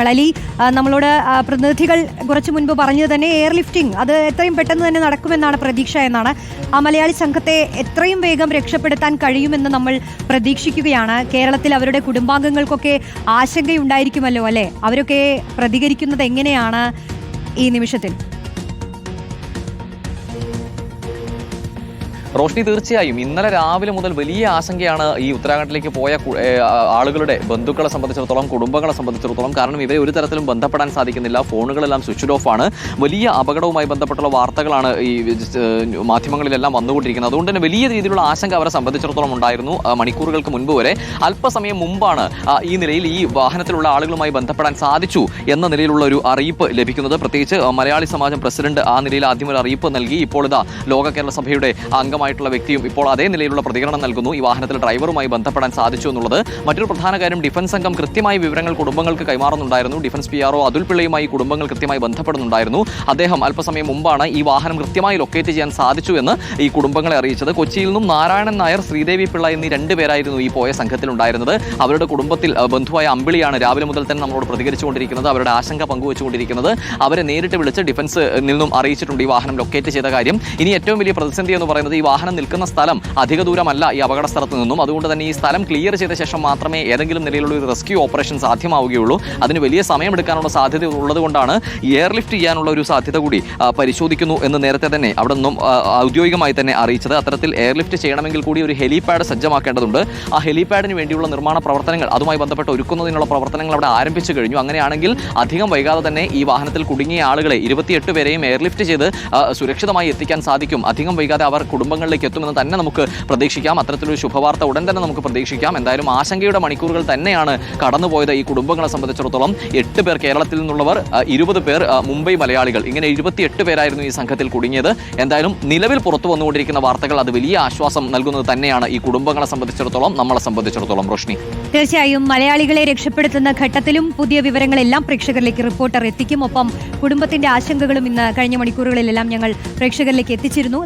വിവരങ്ങൾ അലി നമ്മളോട് പ്രതിനിധികൾ കുറച്ചു മുൻപ് പറഞ്ഞത് തന്നെ എയർ ലിഫ്റ്റിംഗ് അത് എത്രയും പെട്ടെന്ന് തന്നെ നടക്കുമെന്നാണ് പ്രതീക്ഷ എന്നാണ്. ആ മലയാളി സംഘത്തെ എത്രയും വേഗം രക്ഷപ്പെടുത്താൻ കഴിയുമെന്ന് നമ്മൾ പ്രതീക്ഷിക്കുകയാണ്. കേരളത്തിൽ അവരുടെ കുടുംബാംഗങ്ങൾക്കൊക്കെ ആശങ്കയുണ്ടായിരിക്കുമല്ലോ അല്ലേ? അവരൊക്കെ പ്രതികരിക്കുന്നത് എങ്ങനെയാണ് ഈ നിമിഷത്തിൽ? റോഷ്നി തീർച്ചയായും. ഇന്നലെ രാവിലെ മുതൽ വലിയ ആശങ്കയാണ് ഈ ഉത്തരാഖണ്ഡിലേക്ക് പോയ ആളുകളുടെ ബന്ധുക്കളെ സംബന്ധിച്ചിടത്തോളം കുടുംബങ്ങളെ സംബന്ധിച്ചിടത്തോളം. കാരണം ഇവരെ ഒരു തരത്തിലും ബന്ധപ്പെടാൻ സാധിക്കുന്നില്ല. ഫോണുകളെല്ലാം സ്വിച്ച് ഓഫ് ആണ്. വലിയ അപകടവുമായി ബന്ധപ്പെട്ടുള്ള വാർത്തകളാണ് ഈ മാധ്യമങ്ങളിലെല്ലാം വന്നുകൊണ്ടിരിക്കുന്നത്. അതുകൊണ്ട് തന്നെ വലിയ രീതിയിലുള്ള ആശങ്ക അവരെ സംബന്ധിച്ചിടത്തോളം ഉണ്ടായിരുന്നു മണിക്കൂറുകൾക്ക് മുൻപ് വരെ. അല്പസമയം മുമ്പാണ് ഈ നിലയിൽ ഈ വാഹനത്തിലുള്ള ആളുകളുമായി ബന്ധപ്പെടാൻ സാധിച്ചു എന്ന നിലയിലുള്ള ഒരു അറിയിപ്പ് ലഭിക്കുന്നത്. പ്രത്യേകിച്ച് മലയാളി സമാജം പ്രസിഡന്റ് ആ നിലയിൽ ആദ്യം ഒരു അറിയിപ്പ് നൽകി. ഇപ്പോൾ ഇതാ ലോക കേരള സഭയുടെ അംഗമായിട്ടുള്ള വ്യക്തിയും ഇപ്പോൾ അതേ നിലയിലുള്ള പ്രതികരണം നൽകുന്നു. ഈ വാഹനത്തിൽ ഡ്രൈവറുമായി ബന്ധപ്പെടാൻ സാധിച്ചു എന്നുള്ളത് മറ്റൊരു പ്രധാന കാര്യം ഡിഫൻസ് സംഘം കൃത്യമായി വിവരങ്ങൾ കുടുംബങ്ങൾക്ക് കൈമാറുന്നുണ്ടായിരുന്നു. ഡിഫൻസ് പി ആർഒ അതുൽ പിള്ളയുമായി കുടുംബങ്ങൾ കൃത്യമായി ബന്ധപ്പെടുന്നുണ്ടായിരുന്നു. അദ്ദേഹം അല്പസമയം മുമ്പാണ് ഈ വാഹനം കൃത്യമായി ലൊക്കേറ്റ് ചെയ്യാൻ സാധിച്ചു എന്ന് ഈ കുടുംബങ്ങളെ അറിയിച്ചത്. കൊച്ചിയിൽ നിന്നും നാരായണൻ നായർ ശ്രീദേവി പിള്ള എന്നീ രണ്ടുപേരായിരുന്നു ഈ പോയ സംഘത്തിലുണ്ടായിരുന്നത്. അവരുടെ കുടുംബത്തിൽ ബന്ധുവായ അമ്പിളിയാണ് രാവിലെ മുതൽ തന്നെ നമ്മളോട് പ്രതികരിച്ചുകൊണ്ടിരിക്കുന്നത്. അവരുടെ ആശങ്ക പങ്കുവച്ചുകൊണ്ടിരിക്കുന്നത്. അവരെ നേരിട്ട് വിളിച്ച് ഡിഫൻസ് നിന്നും അറിയിച്ചിട്ടുണ്ട് ഈ വാഹനം ലൊക്കേറ്റ് ചെയ്ത കാര്യം. ഇനി ഏറ്റവും വലിയ പ്രതിസന്ധി എന്ന് പറയുന്നത് ഈ വാഹനം നിൽക്കുന്ന സ്ഥലം അധിക ദൂരമല്ല ഈ അപകട സ്ഥലത്ത് നിന്നും. അതുകൊണ്ട് തന്നെ ഈ സ്ഥലം ക്ലിയർ ചെയ്ത ശേഷം മാത്രമേ ഏതെങ്കിലും നിലയിലുള്ള ഒരു റെസ്ക്യൂ ഓപ്പറേഷൻ സാധ്യമാവുകയുള്ളൂ. അതിന് വലിയ സമയമെടുക്കാനുള്ള സാധ്യത ഉള്ളതുകൊണ്ടാണ് എയർലിഫ്റ്റ് ചെയ്യാനുള്ള ഒരു സാധ്യത കൂടി പരിശോധിക്കുന്നു എന്ന് നേരത്തെ തന്നെ അവിടെ നിന്നും ഔദ്യോഗികമായി തന്നെ അറിയിച്ചത്. അത്തരത്തിൽ എയർലിഫ്റ്റ് ചെയ്യണമെങ്കിൽ കൂടി ഒരു ഹെലിപാഡ് സജ്ജമാക്കേണ്ടതുണ്ട്. ആ ഹെലിപാഡിന് വേണ്ടിയുള്ള നിർമ്മാണ പ്രവർത്തനങ്ങൾ അതുമായി ബന്ധപ്പെട്ട് ഒരുക്കുന്നതിനുള്ള പ്രവർത്തനങ്ങൾ അവിടെ ആരംഭിച്ചു കഴിഞ്ഞു. അങ്ങനെയാണെങ്കിൽ അധികം വൈകാതെ തന്നെ ഈ വാഹനത്തിൽ കുടുങ്ങിയ ആളുകളെ ഇരുപത്തിയെട്ട് പേരെയും എയർലിഫ്റ്റ് ചെയ്ത് സുരക്ഷിതമായി എത്തിക്കാൻ സാധിക്കും. അധികം വൈകാതെ അവർ കുടുംബങ്ങളിലേക്ക് എത്തുമെന്ന് തന്നെ നമുക്ക് പ്രതീക്ഷിക്കാം. അത്തരത്തിലൊരു ശുഭവാർത്ത ഉടൻ തന്നെ നമുക്ക് പ്രതീക്ഷിക്കാം. എന്തായാലും ആശങ്കയുടെ മണിക്കൂറുകൾ തന്നെയാണ് കടന്നുപോയത് ഈ കുടുംബങ്ങളെ സംബന്ധിച്ചിടത്തോളം. എട്ട് പേർ കേരളത്തിൽ നിന്നുള്ളവർ ഇരുപത് പേർ മുംബൈ മലയാളികൾ. ഇങ്ങനെ ഇരുപത്തിയെട്ട് പേരായിരുന്നു ഈ സംഘത്തിൽ കുടുങ്ങിയത്. എന്തായാലും നിലവിൽ പുറത്തു വന്നുകൊണ്ടിരിക്കുന്ന വാർത്തകൾ അത് വലിയ ആശ്വാസം നൽകുന്നത് തന്നെയാണ് ഈ കുടുംബങ്ങളെ സംബന്ധിച്ചിടത്തോളം നമ്മളെ സംബന്ധിച്ചിടത്തോളം റോഷ്നി. തീർച്ചയായും മലയാളികളെ രക്ഷപ്പെടുത്തുന്ന ഘട്ടത്തിലും പുതിയ വിവരങ്ങളെല്ലാം പ്രേക്ഷകരിലേക്ക് റിപ്പോർട്ടർ എത്തിക്കും. ഒപ്പം കുടുംബത്തിന്റെ ആശങ്കകളും ഇന്ന് കഴിഞ്ഞ മണിക്കൂറുകളിലെല്ലാം ഞങ്ങൾ പ്രേക്ഷകരിലേക്ക് എത്തിച്ചിരുന്നു.